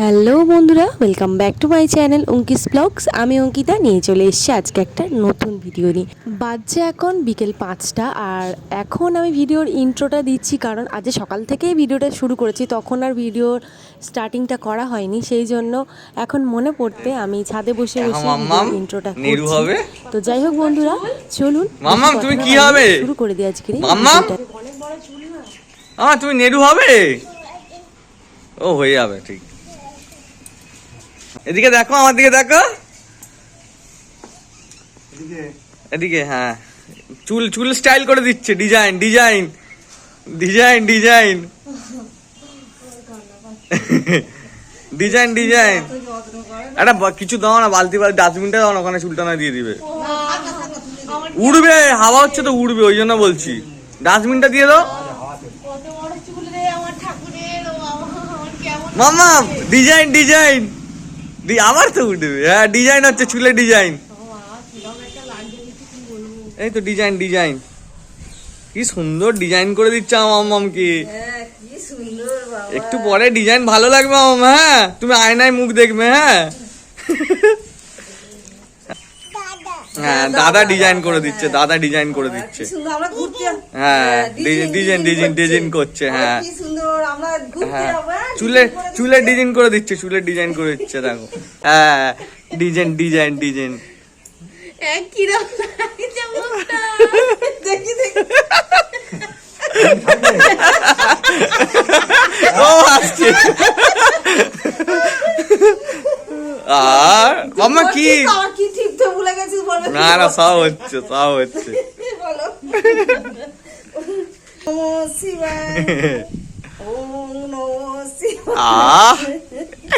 Hello বন্ধুরা welcome back to my channel Ankis blogs আমি অঙ্কিতা নিয়ে চলে এসেছি আজকে একটা নতুন ভিডিও নিয়ে। বাজছে এখন বিকেল পাঁচটা আর এখন আমি ভিডিওর ইন্ট্রোটা দিচ্ছি কারণ আজ সকাল থেকেই ভিডিওটা শুরু করেছি তখন আর ভিডিওর স্টার্টিংটা করা হয়নি। সেই জন্য এখন মনে পড়তে আমি ছাদে বসে বসে ইন্ট্রোটা হবে? তো যাই হোক বন্ধুরা চলুন তুমি কি হবে? শুরু করে দিই। আমার তুমি নেড়ু হবে? ও হয়ে যাবে ঠিক। এদিকে দেখো আমার দিকে দেখো। এদিকে? হ্যাঁ। চুল চুল স্টাইল করে দিচ্ছে design design design design design design একটা কিছু দাও না বালতি বালতি ডাস্টবিনটা দাও না ওখানে চুলটা না দিয়ে দিবে। উড়বে হাওয়া হচ্ছে তো উড়বে ওই জন্য বলছি। ডাস্টবিনটা দিয়ে দাও। কত বড় চুল রে আমার ঠাকুরের ও আমার কেমন মামা ডিজাইন ডিজাইন আবার তো উঠবে। হ্যাঁ ডিজাইন হচ্ছে চুলে ডিজাইন এই তো ডিজাইন ডিজাইন কি সুন্দর ডিজাইন করে দিচ্ছে আমার মামকে একটু পরে ডিজাইন ভালো লাগবে আমার হ্যাঁ? তুমি আয়নায় মুখ দেখবে হ্যাঁ? হ্যাঁ দাদা ডিজাইন করে দিচ্ছে দাদা ডিজাইন করে দিচ্ছে। সুন্দর আমরা ঘুরতে হ্যাঁ ডিজাইন ডিজাইন ডিজাইন করছে। হ্যাঁ। কি সুন্দর আমরা ঘুরতে হ্যাঁ যাব হ্যাঁ? চুলে চুলে ডিজাইন করে দিচ্ছে চুলে ডিজাইন করে দিচ্ছে দেখো। হ্যাঁ ডিজাইন ডিজাইন ডিজাইন ও আসছে। আর মাম্মা কি আমার কি ঠিকতে ভুলে গেছিস বলবে না না সব হচ্ছে সব হচ্ছে।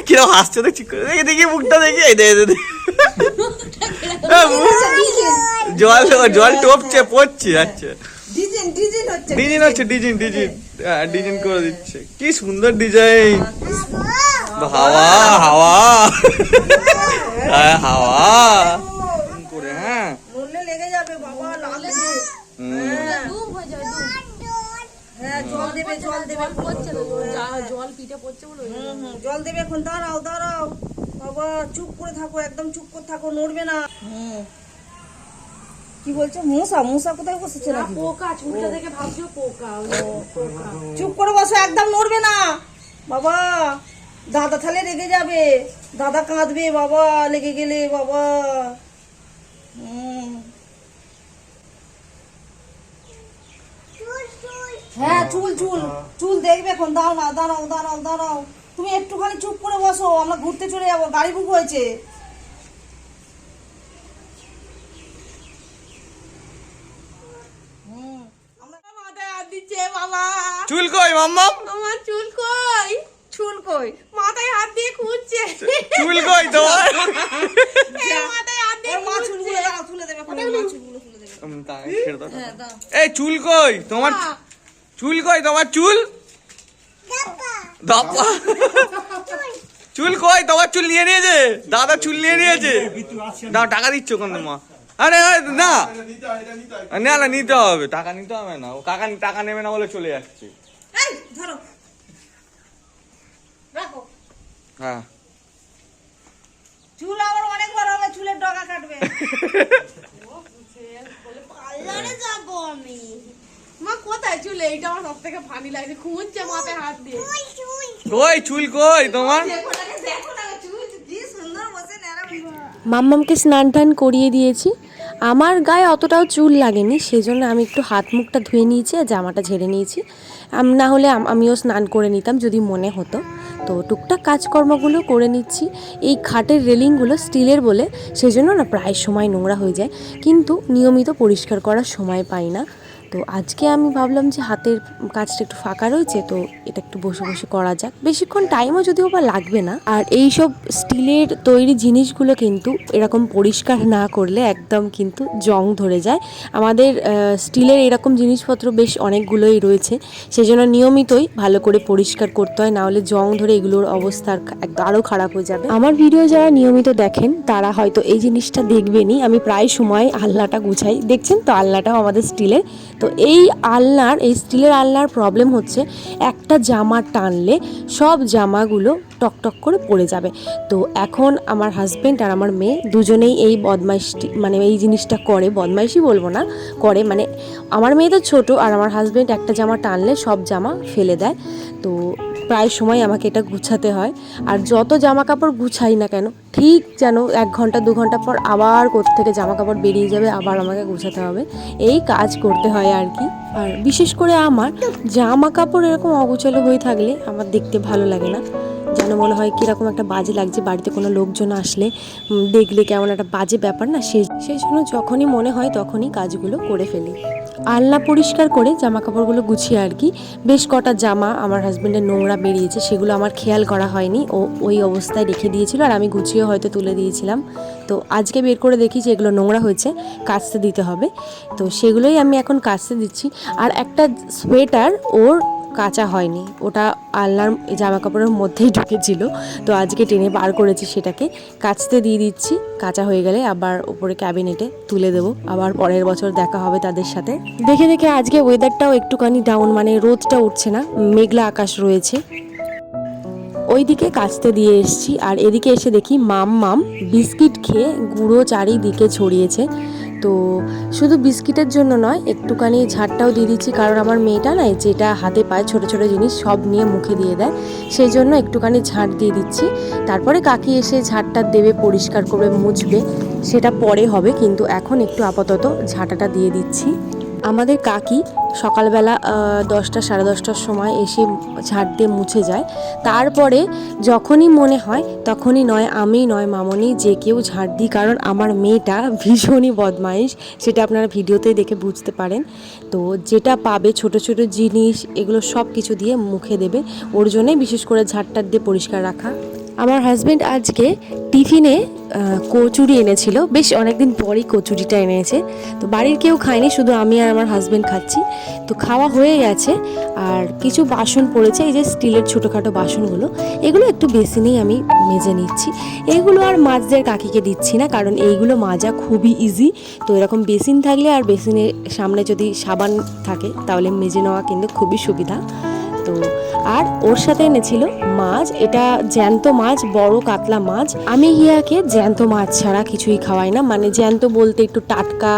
কীরকম হাসছে দেখছি। দেখি দেখি মুখটা দেখি। জল জল টপছে পড়ছে আচ্ছা। ডিজাইন ডিজাইন হচ্ছে ডিজাইন হচ্ছে ডিজাইন ডিজাইন। হ্যাঁ ডিজাইন করে দিচ্ছে। কি সুন্দর ডিজাইন। হাওয়া হাওয়া। হ্যাঁ, হাওয়া করে হ্যাঁ নড়লে লেগে যাবে বাবা লাগবে হুম। ডুব হয়ে যাবে ডুব হ্যাঁ জল দেবে জল দেবে। পড়ছে জল পিঠে পড়ছে বলে ওই জন্য। হুম, হুম, জল। দেবে এখন দাঁড়াও দাঁড়াও। বাবা চুপ করে থাকো একদম চুপ করে থাকো নড়বে না। কি বলছো মূসা মূসা কোথায় বসেছে না, পোকা চুলটা দেখে ভাবছ পোকা। চুপ করে বসো একদম নড়বে না। বাবা দাদা তাহলে রেগে যাবে। দাদা কাঁদবে বাবা লেগে গেলে বাবা। হ্যাঁ চুল চুল চুল দেখবে এখন। দাঁড়াও না দাঁড়াও দাঁড়াও দাঁড়াও। তুমি একটুখানি চুপ করে বসো আমরা ঘুরতে চলে যাব গাড়ি বুক হয়েছে। চুল কই মাম্মাম? আমার চুল কই? চুল কই? মাথায় হাত দিয়ে খুঁজছে। চুল কই তোমার? মাথায় হাত দিয়ে মা চুলগুলো তুলে দেবে মা চুলগুলো তুলে। হ্যাঁ দাও। এই চুল কই? তোমার চুল কই তোমার চুল? দাপা। চুল কই? তোমার চুল নিয়ে নিয়েছে। দাদা চুল নিয়ে নিয়েছে। দাও টাকা দিচ্ছ কোন মা আরে না। না না নিতে হবে। টাকা নিতে হবে না। ও কাকা টাকা নেবে না বলে চলে যাচ্ছে। হ্যাঁ। চুল আমার অনেক বড় হবে চুলের ডগা কাটবে। পার্লারে যাব আমি। কোথায় চুল? এইটা আমার সব থেকে ফানি লাগছে। খুঁজছে মাথায় হাত দিয়ে। কই চুল কই তোমার? দেখো না দেখো না চুল কি সুন্দর বসে নেড়া মাম্মামকে স্নান টান করিয়ে দিয়েছি। আমার গায়ে অতটাও চুল লাগেনি সেজন্য আমি একটু হাত মুখটা ধুয়ে নিয়েছি আর জামাটা ঝেড়ে নিয়েছি। না হলে আমিও স্নান করে নিতাম যদি মনে হতো। তো টুকটাক কাজকর্মগুলো করে নিচ্ছি। এই খাটের রেলিংগুলো স্টিলের বলে সেজন্য না প্রায় সময় নোংরা হয়ে যায়। কিন্তু নিয়মিত পরিষ্কার করার সময় পাই না। তো আজকে আমি ভাবলাম যে হাতের কাজটা একটু ফাঁকা রয়েছে, তো এটা একটু বসে বসে করা যাক। বেশিক্ষণ টাইমও যদিও বা লাগবে না, আর এই সব স্টিলের তৈরি জিনিসগুলো কিন্তু এরকম পরিষ্কার না করলে একদম কিন্তু জং ধরে যায়। আমাদের স্টিলের এরকম জিনিসপত্র বেশ অনেকগুলোই রয়েছে, সেজন্য নিয়মিতই ভালো করে পরিষ্কার করতে হয়, না হলে জং ধরে এগুলোর অবস্থা আরও খারাপ হয়ে যাবে। আমার ভিডিও যারা নিয়মিত দেখেন, তারা হয়তো এই জিনিসটা দেখবেনই। আমি প্রায় সময় আলনাটা গুছাই। দেখছেন তো? আলনাটাও আমাদের স্টিলের তো এই আলনার, এই স্টিলের আলনার প্রবলেম হচ্ছে একটা জামা টানলে সব জামাগুলো টকটক করে পড়ে যাবে। তো এখন আমার হাজব্যান্ড আর আমার মেয়ে দুজনেই এই বদমাইশটি মানে এই জিনিসটা করে, বদমাইশই বলব না, করে মানে আমার মেয়ে তো ছোটো আর আমার হাজব্যান্ড একটা জামা টানলে সব জামা ফেলে দেয়। তো প্রায় সময় আমাকে এটা গুছাতে হয়। আর যত জামা কাপড় গুছাই না কেন, ঠিক যেন এক ঘণ্টা, দু ঘণ্টা পর আবার থেকে জামা কাপড় বেরিয়ে যাবে, আবার আমাকে গুছাতে হবে। এই কাজ করতে হয় আর কি। আর বিশেষ করে আমার জামা কাপড় এরকম অগোছালো হয়ে থাকলে আমার দেখতে ভালো লাগে না। যেন মনে হয় কীরকম একটা বাজে লাগছে, বাড়িতে কোনো লোকজন আসলে দেখলে কেমন একটা বাজে ব্যাপার না, সেই সেই জন্য যখনই মনে হয় তখনই কাজগুলো করে ফেলি। আলনা পরিষ্কার করে জামা কাপড়গুলো গুছিয়ে আর কি, বেশ কটা জামা আমার হাজব্যান্ডের নোংরা বেরিয়েছে, সেগুলো আমার খেয়াল করা হয়নি, ও ওই অবস্থায় রেখে দিয়েছিল আর আমি গুছিয়ে হয়তো তুলে দিয়েছিলাম। তো আজকে বের করে দেখি যে এগুলো নোংরা হয়েছে, কাচতে দিতে হবে। তো সেগুলোই আমি এখন কাচতে দিচ্ছি। আর একটা সোয়েটার ওর কাঁচা হয়নি। ওটা আলনার জামা কাপড়ের মধ্যেই ঢুকেছিল। তো আজকে টেনে বার করেছি সেটাকে। কাচতে দিয়ে দিচ্ছি। কাঁচা হয়ে গেলে আবার উপরে ক্যাবিনেটে তুলে দেবো। আবার পরের বছর দেখা হবে তাদের সাথে। দেখে দেখে আজকে ওয়েদারটাও একটুখানি ডাউন মানে রোদটা উঠছে না। মেঘলা আকাশ রয়েছে। ওইদিকে কাচতে দিয়ে এসছি। আর এদিকে এসে দেখি মাম মাম বিস্কিট খেয়ে গুঁড়ো চারিদিকে ছড়িয়েছে। তো শুধু বিস্কিটের জন্য নয়, একটুখানি ঝাড়টাও দিয়ে দিচ্ছি, কারণ আমার মেয়েটা না যেটা হাতে পায় ছোট ছোট জিনিস সব নিয়ে মুখে দিয়ে দেয়, সেই জন্য একটুখানি ঝাড় দিয়ে দিচ্ছি। তারপরে কাকি এসে ঝাড়টা দেবে, পরিষ্কার করবে, মুছবে, সেটা পরে হবে, কিন্তু এখন একটু আপাতত ঝাঁটাটা দিয়ে দিচ্ছি। আমাদের কাকি সকালবেলা দশটা, সাড়ে দশটার সময় এসে ঝাড় দিয়ে মুছে যায়। তারপরে যখনই মনে হয়, তখনই নয় আমি, নয় মামনি, যে কেউ ঝাড় দিই, কারণ আমার মেয়েটা ভীষণই বদমাইশ, সেটা আপনারা ভিডিওতেই দেখে বুঝতে পারেন। তো যেটা পাবে, ছোট ছোট জিনিস, এগুলো সব কিছু দিয়ে মুখে দেবে। ওর জন্যই বিশেষ করে ঝাড়টার দিয়ে পরিষ্কার রাখা। আমার হাজব্যান্ড আজকে টিফিনে কচুরি এনেছিল। বেশ অনেকদিন পরই কচুরিটা এনেছে। তো বাড়ির কেউ খায়নি, শুধু আমি আর আমার হাজব্যান্ড খাচ্ছি। তো খাওয়া হয়ে গেছে, আর কিছু বাসন পড়েছে, এই যে স্টিলের ছোটোখাটো বাসনগুলো। এগুলো একটু বেসিনেই আমি মেজে নিচ্ছি। এগুলো আর মাছদের কাকিকে দিচ্ছি না, কারণ এইগুলো মাজা খুবই ইজি তো এরকম বেসিন থাকলে আর বেসিনের সামনে যদি সাবান থাকে, তাহলে মেজে নেওয়া কিন্তু খুবই সুবিধা। তো আর ওর সাথে এনেছিল মাছ। এটা জ্যান্ত মাছ, বড় কাতলা মাছ। আমি হিয়াকে জ্যান্ত মাছ ছাড়া কিছুই খাওয়াই না। মানে জ্যান্ত বলতে একটু টাটকা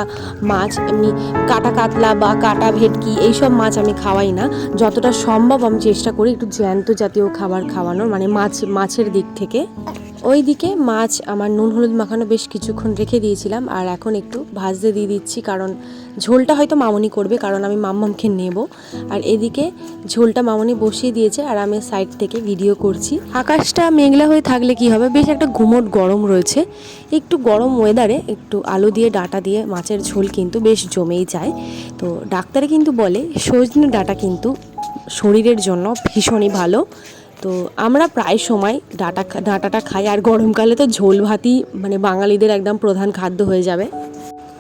মাছ, এমনি কাটা কাতলা বা কাটা ভেটকি, এইসব মাছ আমি খাওয়াই না। যতটা সম্ভব আমি চেষ্টা করি একটু জ্যান্ত জাতীয় খাবার খাওয়ানোর মানে মাছ, মাছের দিক থেকে। ওইদিকে মাছ, আমার নুন হলুদ মাখানো বেশ কিছুক্ষণ রেখে দিয়েছিলাম, আর এখন একটু ভাজতে দিয়ে দিচ্ছি, কারণ ঝোলটা হয়তো মামনি করবে, কারণ আমি মাম্মামকে নেব। আর এদিকে ঝোলটা মামনি বসিয়ে দিয়েছে, আর আমি সাইড থেকে ভিডিও করছি। আকাশটা মেঘলা হয়ে থাকলে কি হবে? বেশ একটা ঘুমট গরম রয়েছে। একটু গরম ওয়েদারে একটু আলু দিয়ে, ডাটা দিয়ে মাছের ঝোল কিন্তু বেশ জমেই যায়। তো ডাক্তারে কিন্তু বলে, সজনে ডাটা কিন্তু শরীরের জন্য ভীষণই ভালো। তো আমরা প্রায় সময় ডাটা ডাঁটাটা খাই আর গরমকালে তো ঝোল ভাতই মানে বাঙালিদের একদম প্রধান খাদ্য হয়ে যাবে।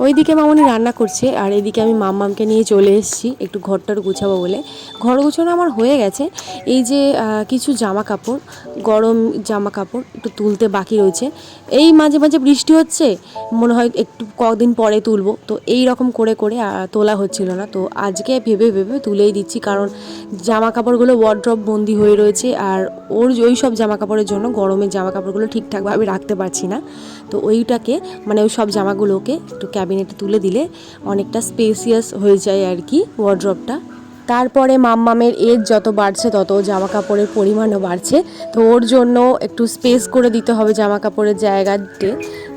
ওইদিকে মামনি রান্না করছে, আর এদিকে আমি মাম্মামকে নিয়ে চলে এসেছি, একটু ঘরটার গুছাবো বলে। ঘর গুছানো আমার হয়ে গেছে। এই যে কিছু জামা কাপড় গরম জামা কাপড় একটু তুলতে বাকি রয়েছে। এই মাঝে মাঝে বৃষ্টি হচ্ছে, মনে হয় একটু কদিন পরে তুলবো। তো এই রকম করে করে তোলা হচ্ছিল না। তো আজকে ভেবে ভেবে তুলেই দিচ্ছি, কারণ জামা কাপড়গুলো ওয়ার্ড্রপ বন্দি হয়ে রয়েছে, আর ওর ওই সব জামা কাপড়ের জন্য গরমের জামা কাপড়গুলো ঠিকঠাকভাবে রাখতে পারছি না। তো ওইটাকে মানে ওই সব জামাগুলোকে একটু ক্যাবিনেটে তুলে দিলে অনেকটা স্পেসিয়াস হয়ে যায় আর কি ওয়ার্ড্রপটা তারপরে মাম্মামের এজ যত বাড়ছে তত জামা কাপড়ের পরিমাণও বাড়ছে। তো ওর জন্য একটু স্পেস করে দিতে হবে জামা কাপড়ের জায়গাতে।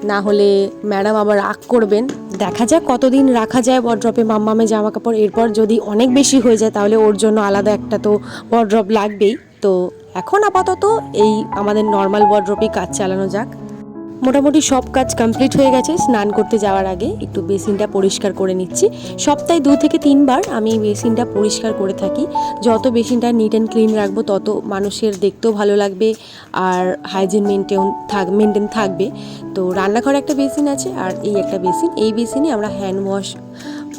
না হলে ম্যাডাম আবার রাগ করবেন। দেখা যাক কতদিন রাখা যায় ওয়ার্ড্রপে মাম্মামে জামা কাপড় এরপর যদি অনেক বেশি হয়ে যায় তাহলে ওর জন্য আলাদা একটা তো ওয়ার্ড্রপ লাগবেই। তো এখন আপাতত এই আমাদের নর্মাল ওয়ার্ড্রপেই কাজ চালানো যাক। মোটামুটি সব কাজ কমপ্লিট হয়ে গেছে। স্নান করতে যাওয়ার আগে একটু বেসিনটা পরিষ্কার করে নিচ্ছি। সপ্তাহে দু থেকে তিনবার আমি বেসিনটা পরিষ্কার করে থাকি। যত বেসিনটা নিট অ্যান্ড ক্লিন রাখব, তত মানুষের দেখতেও ভালো লাগবে আর হাইজিন মেনটেন থাক মেনটেন থাকবে। তো রান্নাঘরে একটা বেসিন আছে আর এই একটা বেসিন। এই বেসিনে আমরা হ্যান্ড ওয়াশ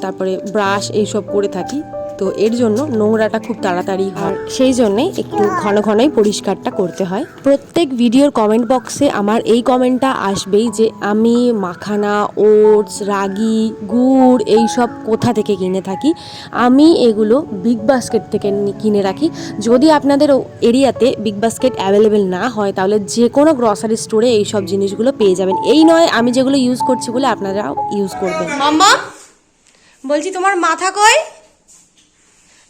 তারপরে ব্রাশ এইসব করে থাকি। তো এর জন্য নোংরাটা খুব তাড়াতাড়ি হয়। সেই জন্যেই একটু ঘন ঘনই পরিষ্কারটা করতে হয়। প্রত্যেক ভিডিওর কমেন্ট বক্সে আমার এই কমেন্টটা আসবেই যে আমি মাখানা, ওটস, রাগি, গুড় এই সব কোথা থেকে কিনে থাকি? আমি এগুলো বিগ বাস্কেট থেকে কিনে রাখি। যদি আপনাদের এরিয়াতে বিগ বাস্কেট অ্যাভেলেবেল না হয়, তাহলে যে কোনো গ্রসারি স্টোরে এই সব জিনিসগুলো পেয়ে যাবেন। এই নয়, আমি যেগুলো ইউজ করছি বলে আপনারাও ইউজ করবেন। মাম্মা, বলছি তোমার মাথা কই?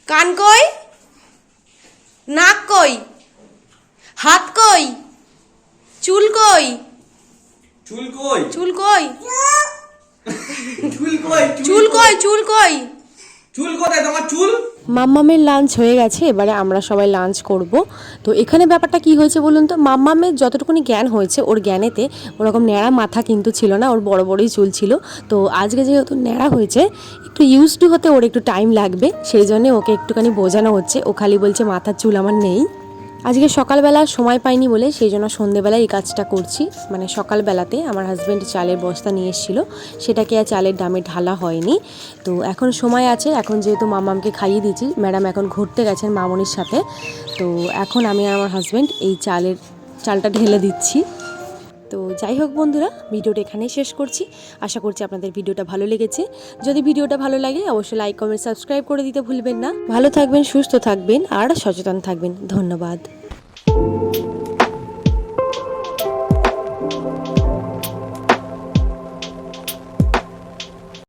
কান কই? নাক কই? হাত কই? চুল কই? চুল কই? চুল কই? চুল কই? চুল কই? চুল কই? চুল কোথায়? তোমার চুল? মাম্মামের লাঞ্চ হয়ে গেছে, এবারে আমরা সবাই লাঞ্চ করব। তো এখানে ব্যাপারটা কি হয়েছে বলুন তো? মাম্মামের যতটুকুনি জ্ঞান হয়েছে, ওর জ্ঞানেতে ওরকম ন্যাড়া মাথা কিন্তু ছিল না, ওর বড় বড়ই চুল ছিল। তো আজকে যেহেতু ন্যাড়া হয়েছে, একটু ইউজ টু হতে ওর একটু টাইম লাগবে, সেই জন্যে ওকে একটুখানি বোঝানো হচ্ছে। ও খালি বলছে, মাথার চুল আমার নেই। আজকে সকালবেলা সময় পাইনি বলে সেই জন্য সন্ধেবেলায় এই কাজটা করছি। মানে সকালবেলাতে আমার হাজব্যান্ড চালের বস্তা নিয়ে এসেছিল। সেটাকে আর চালের ডামে ঢালা হয়নি। তো এখন সময় আছে, এখন যেহেতু মামামকে খাইয়ে দিয়েছি ম্যাডাম এখন ঘুরতে গেছেন মামনির সাথে। তো এখন আমি আর আমার হাজব্যান্ড এই চালের, চালটা ঢেলে দিচ্ছি। তো যাই হোক বন্ধুরা, ভিডিওটা এখানেই শেষ করছি। আশা করছি আপনাদের ভিডিওটা ভালো লেগেছে। যদি ভিডিওটা ভালো লাগে, অবশ্যই লাইক কমেন্ট সাবস্ক্রাইব করে দিতে ভুলবেন না। ভালো থাকবেন, সুস্থ থাকবেন, আর সচেতন থাকবেন। ধন্যবাদ।